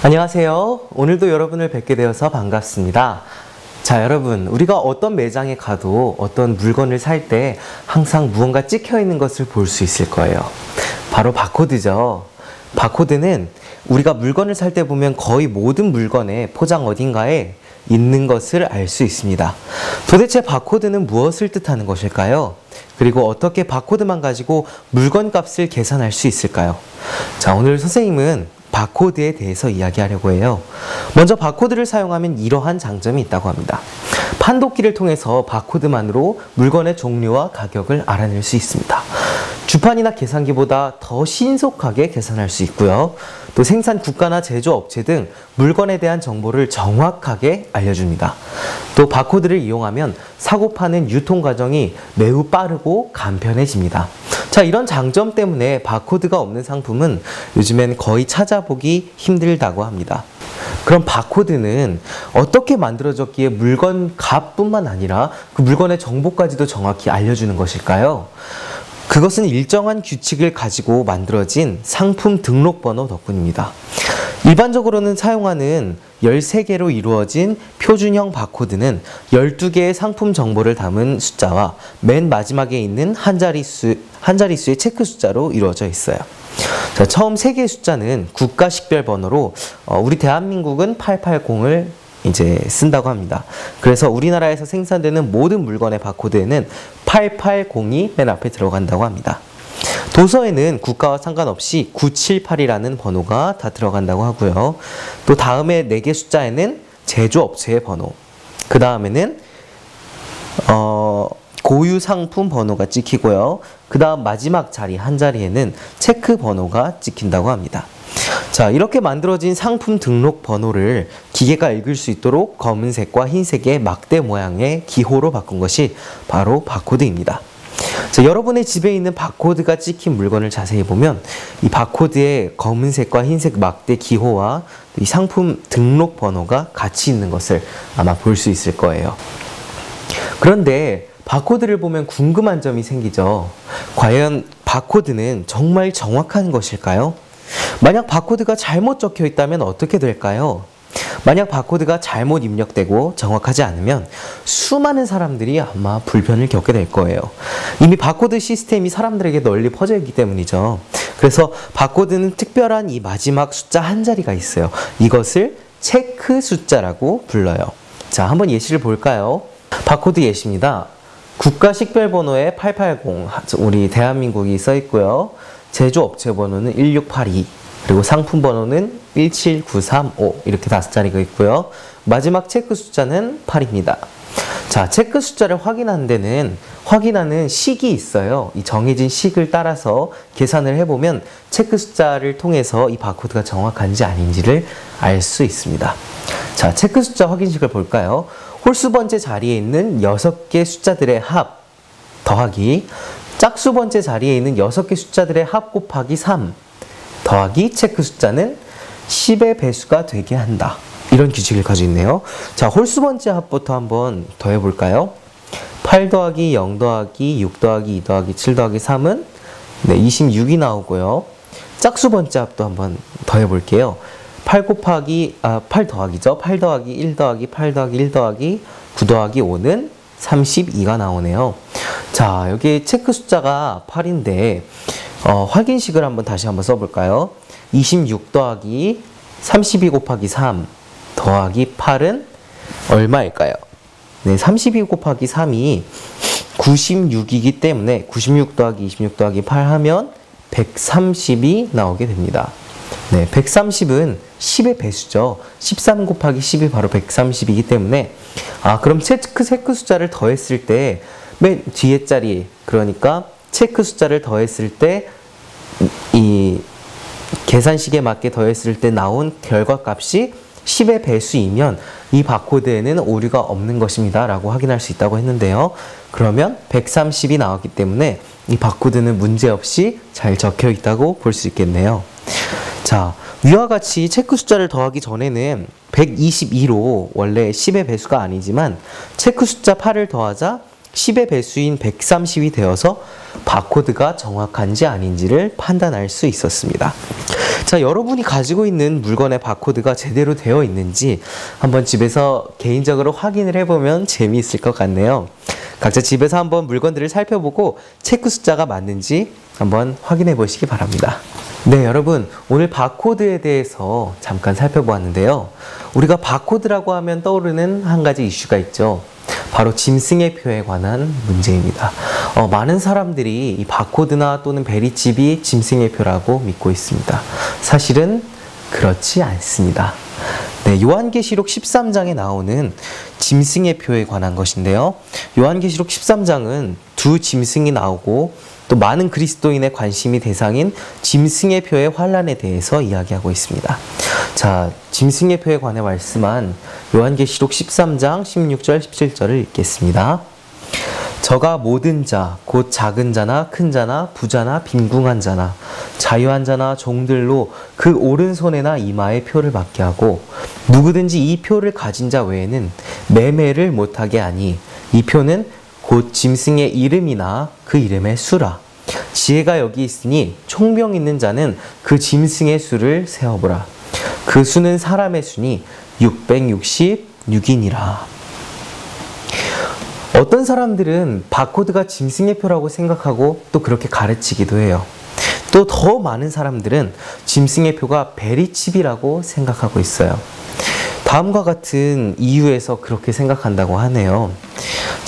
안녕하세요. 오늘도 여러분을 뵙게 되어서 반갑습니다. 자, 여러분, 우리가 어떤 매장에 가도 어떤 물건을 살 때 항상 무언가 찍혀 있는 것을 볼 수 있을 거예요. 바로 바코드죠. 바코드는 우리가 물건을 살 때 보면 거의 모든 물건의 포장 어딘가에 있는 것을 알 수 있습니다. 도대체 바코드는 무엇을 뜻하는 것일까요? 그리고 어떻게 바코드만 가지고 물건 값을 계산할 수 있을까요? 자, 오늘 선생님은 바코드에 대해서 이야기하려고 해요. 먼저 바코드를 사용하면 이러한 장점이 있다고 합니다. 판독기를 통해서 바코드만으로 물건의 종류와 가격을 알아낼 수 있습니다. 주판이나 계산기보다 더 신속하게 계산할 수 있고요. 또 생산 국가나 제조업체 등 물건에 대한 정보를 정확하게 알려줍니다. 또 바코드를 이용하면 사고 파는 유통 과정이 매우 빠르고 간편해집니다. 자, 이런 장점 때문에 바코드가 없는 상품은 요즘엔 거의 찾아보기 힘들다고 합니다. 그럼 바코드는 어떻게 만들어졌기에 물건 값뿐만 아니라 그 물건의 정보까지도 정확히 알려주는 것일까요? 그것은 일정한 규칙을 가지고 만들어진 상품 등록번호 덕분입니다. 일반적으로는 사용하는 13개로 이루어진 표준형 바코드는 12개의 상품 정보를 담은 숫자와 맨 마지막에 있는 한 자릿수, 한 자릿수의 체크 숫자로 이루어져 있어요. 자, 처음 3개의 숫자는 국가 식별 번호로 어, 우리 대한민국은 880을 이제 쓴다고 합니다. 그래서 우리나라에서 생산되는 모든 물건의 바코드에는 880이 맨 앞에 들어간다고 합니다. 도서에는 국가와 상관없이 978이라는 번호가 다 들어간다고 하고요. 또 다음에 4개 숫자에는 제조업체의 번호, 그 다음에는 어, 고유 상품 번호가 찍히고요. 그 다음 마지막 자리 한 자리에는 체크 번호가 찍힌다고 합니다. 자, 이렇게 만들어진 상품 등록 번호를 기계가 읽을 수 있도록 검은색과 흰색의 막대 모양의 기호로 바꾼 것이 바로 바코드입니다. 자, 여러분의 집에 있는 바코드가 찍힌 물건을 자세히 보면 이 바코드에 검은색과 흰색 막대 기호와 이 상품 등록 번호가 같이 있는 것을 아마 볼 수 있을 거예요. 그런데 바코드를 보면 궁금한 점이 생기죠. 과연 바코드는 정말 정확한 것일까요? 만약 바코드가 잘못 적혀 있다면 어떻게 될까요? 만약 바코드가 잘못 입력되고 정확하지 않으면 수많은 사람들이 아마 불편을 겪게 될 거예요. 이미 바코드 시스템이 사람들에게 널리 퍼져 있기 때문이죠. 그래서 바코드는 특별한 이 마지막 숫자 한 자리가 있어요. 이것을 체크 숫자라고 불러요. 자, 한번 예시를 볼까요? 바코드 예시입니다. 국가 식별번호에 880, 우리 대한민국이 써 있고요. 제조업체 번호는 1682, 그리고 상품 번호는 17935 이렇게 다섯 자리가 있고요. 마지막 체크 숫자는 8입니다. 자, 체크 숫자를 확인하는 데는 확인하는 식이 있어요. 이 정해진 식을 따라서 계산을 해보면 체크 숫자를 통해서 이 바코드가 정확한지 아닌지를 알 수 있습니다. 자, 체크 숫자 확인식을 볼까요? 홀수 번째 자리에 있는 6개 숫자들의 합 더하기 짝수 번째 자리에 있는 6개 숫자들의 합 곱하기 3 더하기 체크 숫자는 10의 배수가 되게 한다. 이런 규칙을 가지고 있네요. 자, 홀수 번째 합부터 한번 더 해 볼까요? 8 더하기 0 더하기 6 더하기 2 더하기 7 더하기 3은 네, 26이 나오고요. 짝수 번째 합도 한번 더 해 볼게요. 8 곱하기, 아, 8 더하기죠. 8 더하기 1 더하기 8 더하기 1 더하기 9 더하기 5는 32가 나오네요. 자, 여기 체크 숫자가 8인데, 어, 확인식을 한번 다시 한번 써볼까요? 26 더하기 32 곱하기 3 더하기 8은 얼마일까요? 네, 32 곱하기 3이 96이기 때문에 96 더하기 26 더하기 8 하면 130이 나오게 됩니다. 네, 130은 10의 배수죠. 13 곱하기 10이 바로 130이기 때문에 아, 그럼 체크 체크 숫자를 더했을 때 맨 뒤에 자리 그러니까 체크 숫자를 더했을 때 이 계산식에 맞게 더했을 때 나온 결과값이 10의 배수이면 이 바코드에는 오류가 없는 것입니다. 라고 확인할 수 있다고 했는데요. 그러면 130이 나왔기 때문에 이 바코드는 문제없이 잘 적혀 있다고 볼 수 있겠네요. 자, 위와 같이 체크 숫자를 더하기 전에는 122로 원래 10의 배수가 아니지만 체크 숫자 8을 더하자 10의 배수인 130이 되어서 바코드가 정확한지 아닌지를 판단할 수 있었습니다. 자, 여러분이 가지고 있는 물건의 바코드가 제대로 되어 있는지 한번 집에서 개인적으로 확인을 해보면 재미있을 것 같네요. 각자 집에서 한번 물건들을 살펴보고 체크 숫자가 맞는지 한번 확인해 보시기 바랍니다. 네, 여러분. 오늘 바코드에 대해서 잠깐 살펴보았는데요. 우리가 바코드라고 하면 떠오르는 한 가지 이슈가 있죠. 바로 짐승의 표에 관한 문제입니다. 어, 많은 사람들이 이 바코드나 또는 베리칩이 짐승의 표라고 믿고 있습니다. 사실은 그렇지 않습니다. 네, 요한계시록 13장에 나오는 짐승의 표에 관한 것인데요. 요한계시록 13장은 두 짐승이 나오고 또 많은 그리스도인의 관심이 대상인 짐승의 표의 환란에 대해서 이야기하고 있습니다. 자, 짐승의 표에 관해 말씀한 요한계시록 13장 16절 17절을 읽겠습니다. 저가 모든 자, 곧 작은 자나 큰 자나 부자나 빈궁한 자나 자유한 자나 종들로 그 오른손에나 이마에 표를 받게 하고 누구든지 이 표를 가진 자 외에는 매매를 못하게 하니 이 표는 곧 짐승의 이름이나 그 이름의 수라. 지혜가 여기 있으니 총명 있는 자는 그 짐승의 수를 세어보라. 그 수는 사람의 수니 666이니라. 어떤 사람들은 바코드가 짐승의 표라고 생각하고 또 그렇게 가르치기도 해요. 또 더 많은 사람들은 짐승의 표가 베리칩이라고 생각하고 있어요. 다음과 같은 이유에서 그렇게 생각한다고 하네요.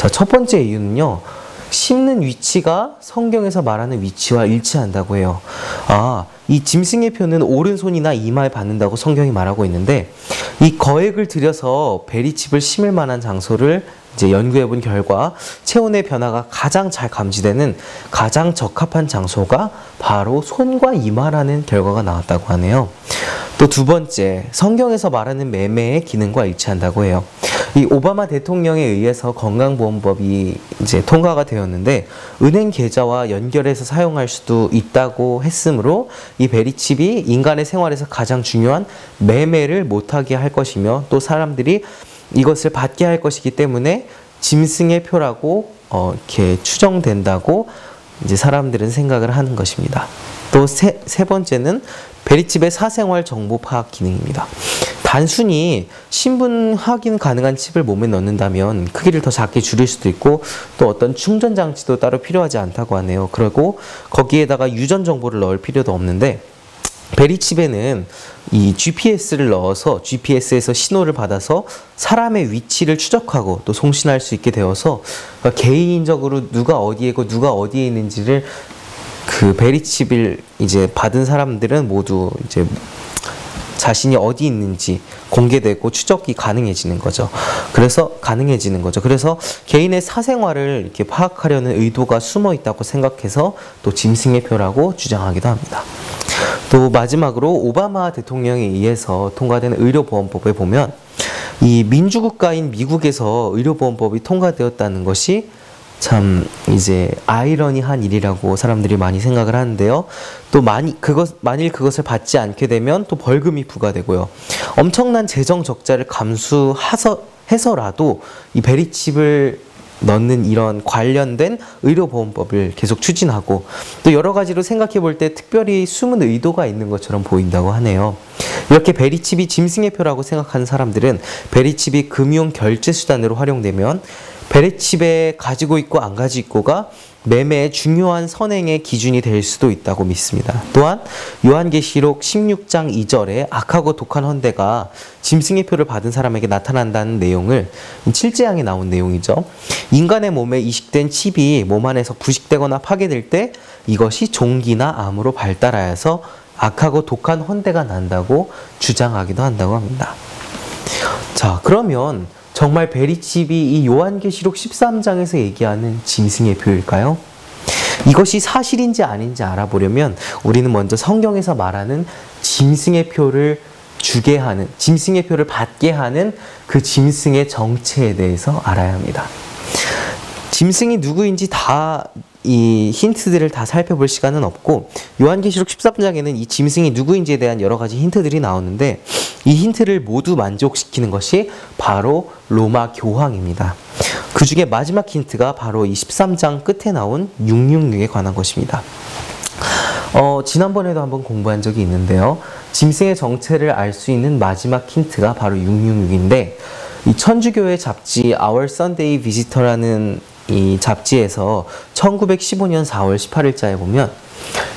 자, 첫 번째 이유는요. 심는 위치가 성경에서 말하는 위치와 일치한다고 해요. 아, 이 짐승의 표는 오른손이나 이마에 받는다고 성경이 말하고 있는데 이 거액을 들여서 베리칩을 심을 만한 장소를 이제 연구해 본 결과 체온의 변화가 가장 잘 감지되는 가장 적합한 장소가 바로 손과 이마라는 결과가 나왔다고 하네요. 또 두 번째, 성경에서 말하는 매매의 기능과 일치한다고 해요. 이 오바마 대통령에 의해서 건강보험법이 이제 통과가 되었는데 은행 계좌와 연결해서 사용할 수도 있다고 했으므로 이 베리칩이 인간의 생활에서 가장 중요한 매매를 못하게 할 것이며 또 사람들이 이것을 받게 할 것이기 때문에 짐승의 표라고 어, 이렇게 추정된다고 이제 사람들은 생각을 하는 것입니다. 또 세 세 번째는 베리칩의 사생활 정보 파악 기능입니다. 단순히 신분 확인 가능한 칩을 몸에 넣는다면 크기를 더 작게 줄일 수도 있고 또 어떤 충전 장치도 따로 필요하지 않다고 하네요. 그리고 거기에다가 유전 정보를 넣을 필요도 없는데 베리칩에는 이 GPS를 넣어서 GPS에서 신호를 받아서 사람의 위치를 추적하고 또 송신할 수 있게 되어서 그러니까 개인적으로 누가 어디에 있고 누가 어디에 있는지를 그 베리칩을 이제 받은 사람들은 모두 이제 자신이 어디 있는지 공개되고 추적이 가능해지는 거죠. 그래서 가능해지는 거죠. 그래서 개인의 사생활을 이렇게 파악하려는 의도가 숨어 있다고 생각해서 또 짐승의 표라고 주장하기도 합니다. 또 마지막으로 오바마 대통령에 의해서 통과된 의료보험법에 보면 이 민주국가인 미국에서 의료보험법이 통과되었다는 것이 참 이제 아이러니한 일이라고 사람들이 많이 생각을 하는데요. 또 많이 그것 만일 그것을 받지 않게 되면 또 벌금이 부과되고요. 엄청난 재정 적자를 감수해서 해서라도 이 베리칩을 넣는 이런 관련된 의료보험법을 계속 추진하고 또 여러 가지로 생각해 볼 때 특별히 숨은 의도가 있는 것처럼 보인다고 하네요. 이렇게 베리칩이 짐승의 표라고 생각하는 사람들은 베리칩이 금융 결제 수단으로 활용되면 베레칩에 가지고 있고 안 가지고 있고가 매매의 중요한 선행의 기준이 될 수도 있다고 믿습니다. 또한 요한계시록 16장 2절에 악하고 독한 헌대가 짐승의 표를 받은 사람에게 나타난다는 내용을 7재앙에 나온 내용이죠. 인간의 몸에 이식된 칩이 몸 안에서 부식되거나 파괴될 때 이것이 종기나 암으로 발달하여서 악하고 독한 헌대가 난다고 주장하기도 한다고 합니다. 자, 그러면 정말 베리칩이 이 요한계시록 13장에서 얘기하는 짐승의 표일까요? 이것이 사실인지 아닌지 알아보려면 우리는 먼저 성경에서 말하는 짐승의 표를 주게 하는, 짐승의 표를 받게 하는 그 짐승의 정체에 대해서 알아야 합니다. 짐승이 누구인지 다 이 힌트들을 다 살펴볼 시간은 없고 요한계시록 13장에는 이 짐승이 누구인지에 대한 여러 가지 힌트들이 나오는데 이 힌트를 모두 만족시키는 것이 바로 로마 교황입니다. 그 중에 마지막 힌트가 바로 이 13장 끝에 나온 666에 관한 것입니다. 어, 지난번에도 한번 공부한 적이 있는데요. 짐승의 정체를 알 수 있는 마지막 힌트가 바로 666인데 이 천주교의 잡지 Our Sunday Visitor라는 이 잡지에서 1915년 4월 18일자에 보면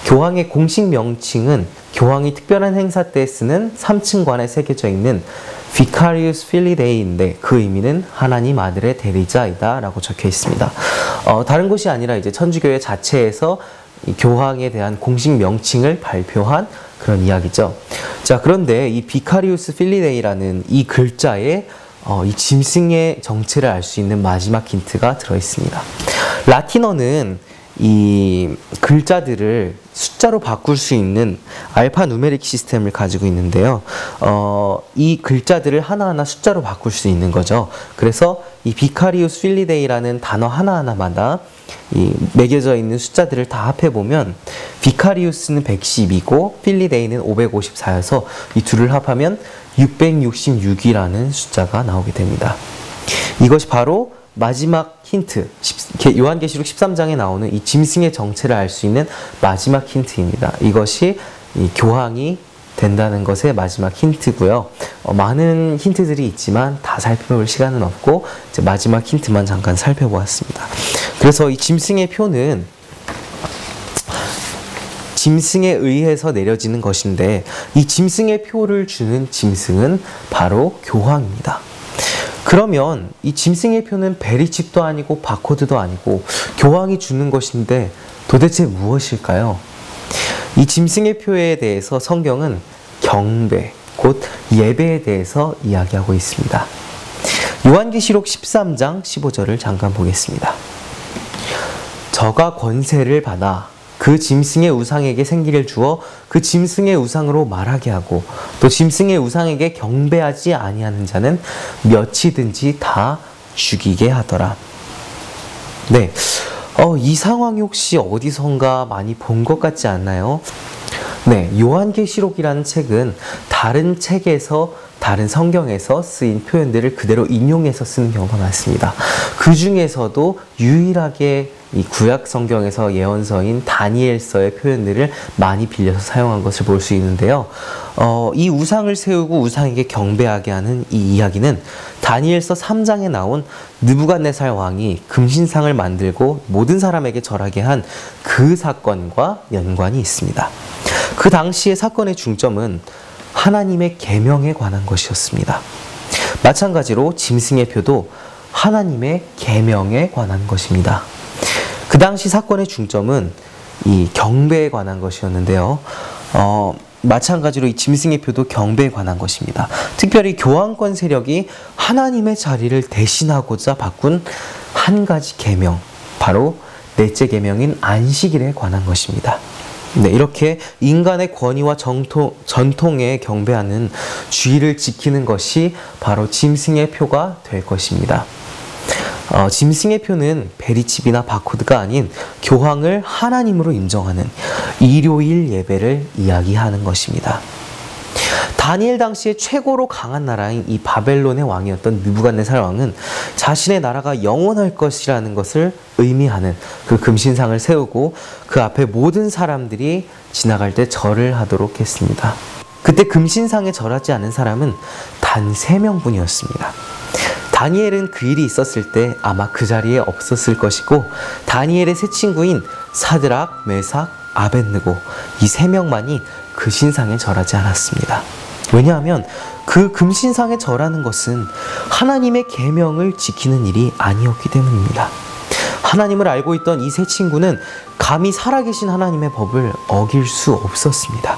교황의 공식 명칭은 교황이 특별한 행사 때 쓰는 3층관에 새겨져 있는 Vicarius Filide이인데 그 의미는 하나님 아들의 대리자이다 라고 적혀 있습니다. 어, 다른 곳이 아니라 이제 천주교회 자체에서 교황에 대한 공식 명칭을 발표한 그런 이야기죠. 자, 그런데 이 비카리우스 필리데이라는 이 글자에 어, 이 짐승의 정체를 알 수 있는 마지막 힌트가 들어 있습니다. 라틴어는 이 글자들을 숫자로 바꿀 수 있는 알파 누메릭 시스템을 가지고 있는데요. 어, 이 글자들을 하나하나 숫자로 바꿀 수 있는 거죠. 그래서 이 비카리우스 필리데이라는 단어 하나하나마다 이 매겨져 있는 숫자들을 다 합해 보면 비카리우스는 110이고 필리데이는 554여서 이 둘을 합하면 666이라는 숫자가 나오게 됩니다. 이것이 바로 마지막 힌트, 요한계시록 13장에 나오는 이 짐승의 정체를 알 수 있는 마지막 힌트입니다. 이것이 교황이 된다는 것의 마지막 힌트고요. 어, 많은 힌트들이 있지만 다 살펴볼 시간은 없고 마지막 힌트만 잠깐 살펴보았습니다. 그래서 이 짐승의 표는 짐승에 의해서 내려지는 것인데 이 짐승의 표를 주는 짐승은 바로 교황입니다. 그러면 이 짐승의 표는 베리칩도 아니고 바코드도 아니고 교황이 주는 것인데 도대체 무엇일까요? 이 짐승의 표에 대해서 성경은 경배, 곧 예배에 대해서 이야기하고 있습니다. 요한계시록 13장 15절을 잠깐 보겠습니다. 저가 권세를 받아 그 짐승의 우상에게 생기를 주어 그 짐승의 우상으로 말하게 하고 또 짐승의 우상에게 경배하지 아니하는 자는 몇이든지 다 죽이게 하더라. 네. 어, 이 상황이 혹시 어디선가 많이 본 것 같지 않나요? 네, 요한계시록이라는 책은 다른 책에서 다른 성경에서 쓰인 표현들을 그대로 인용해서 쓰는 경우가 많습니다. 그 중에서도 유일하게 이 구약 성경에서 예언서인 다니엘서의 표현들을 많이 빌려서 사용한 것을 볼 수 있는데요. 어, 이 우상을 세우고 우상에게 경배하게 하는 이 이야기는 다니엘서 3장에 나온 느부갓네살 왕이 금신상을 만들고 모든 사람에게 절하게 한 그 사건과 연관이 있습니다. 그 당시의 사건의 중점은 하나님의 계명에 관한 것이었습니다. 마찬가지로 짐승의 표도 하나님의 계명에 관한 것입니다. 그 당시 사건의 중점은 이 경배에 관한 것이었는데요. 어, 마찬가지로 이 짐승의 표도 경배에 관한 것입니다. 특별히 교황권 세력이 하나님의 자리를 대신하고자 바꾼 한 가지 계명, 바로 넷째 계명인 안식일에 관한 것입니다. 네, 이렇게 인간의 권위와 정통, 전통에 경배하는 주의를 지키는 것이 바로 짐승의 표가 될 것입니다. 어, 짐승의 표는 베리칩이나 바코드가 아닌 교황을 하나님으로 인정하는 일요일 예배를 이야기하는 것입니다. 다니엘 당시에 최고로 강한 나라인 이 바벨론의 왕이었던 느부갓네살 왕은 자신의 나라가 영원할 것이라는 것을 의미하는 그 금신상을 세우고 그 앞에 모든 사람들이 지나갈 때 절을 하도록 했습니다. 그때 금신상에 절하지 않은 사람은 단세 명뿐이었습니다. 다니엘은 그 일이 있었을 때 아마 그 자리에 없었을 것이고 다니엘의 세 친구인 사드락, 메삭, 아벤느고 이 세 명만이 그 신상에 절하지 않았습니다. 왜냐하면 그 금신상에 절하는 것은 하나님의 계명을 지키는 일이 아니었기 때문입니다. 하나님을 알고 있던 이 세 친구는 감히 살아계신 하나님의 법을 어길 수 없었습니다.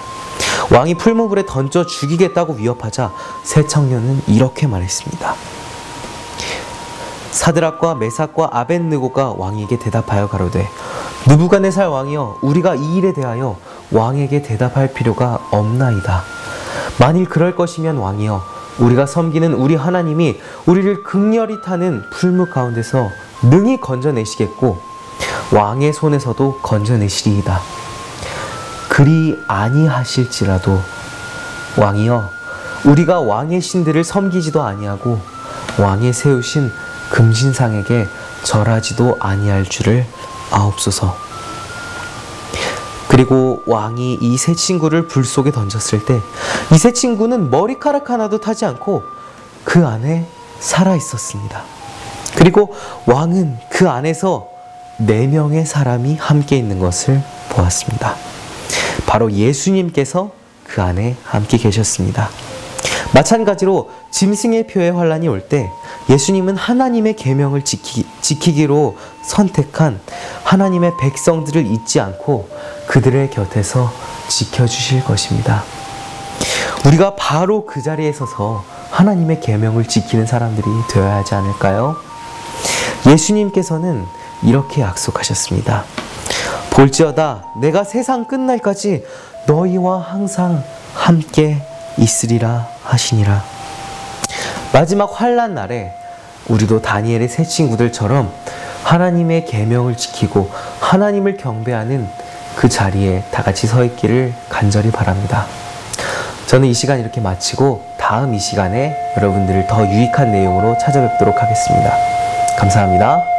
왕이 풀무불에 던져 죽이겠다고 위협하자 세 청년은 이렇게 말했습니다. 사드락과 메삭과 아벤느고가 왕에게 대답하여 가로되 누부갓네살 왕이여 우리가 이 일에 대하여 왕에게 대답할 필요가 없나이다. 만일 그럴 것이면 왕이여 우리가 섬기는 우리 하나님이 우리를 극렬히 타는 풀무 가운데서 능히 건져내시겠고 왕의 손에서도 건져내시리이다. 그리 아니하실지라도 왕이여 우리가 왕의 신들을 섬기지도 아니하고 왕의 세우신 금신상에게 절하지도 아니할 줄을 아옵소서. 그리고 왕이 이 세 친구를 불 속에 던졌을 때 이 세 친구는 머리카락 하나도 타지 않고 그 안에 살아 있었습니다. 그리고 왕은 그 안에서 네 명의 사람이 함께 있는 것을 보았습니다. 바로 예수님께서 그 안에 함께 계셨습니다. 마찬가지로 짐승의 표의 환란이 올 때 예수님은 하나님의 계명을 지키, 지키기로 선택한 하나님의 백성들을 잊지 않고 그들의 곁에서 지켜주실 것입니다. 우리가 바로 그 자리에 서서 하나님의 계명을 지키는 사람들이 되어야 하지 않을까요? 예수님께서는 이렇게 약속하셨습니다. 볼지어다 내가 세상 끝날까지 너희와 항상 함께 있으리라 하시니라. 마지막 환란 날에 우리도 다니엘의 세 친구들처럼 하나님의 계명을 지키고 하나님을 경배하는 그 자리에 다 같이 서 있기를 간절히 바랍니다. 저는 이 시간 이렇게 마치고 다음 이 시간에 여러분들을 더 유익한 내용으로 찾아뵙도록 하겠습니다. 감사합니다.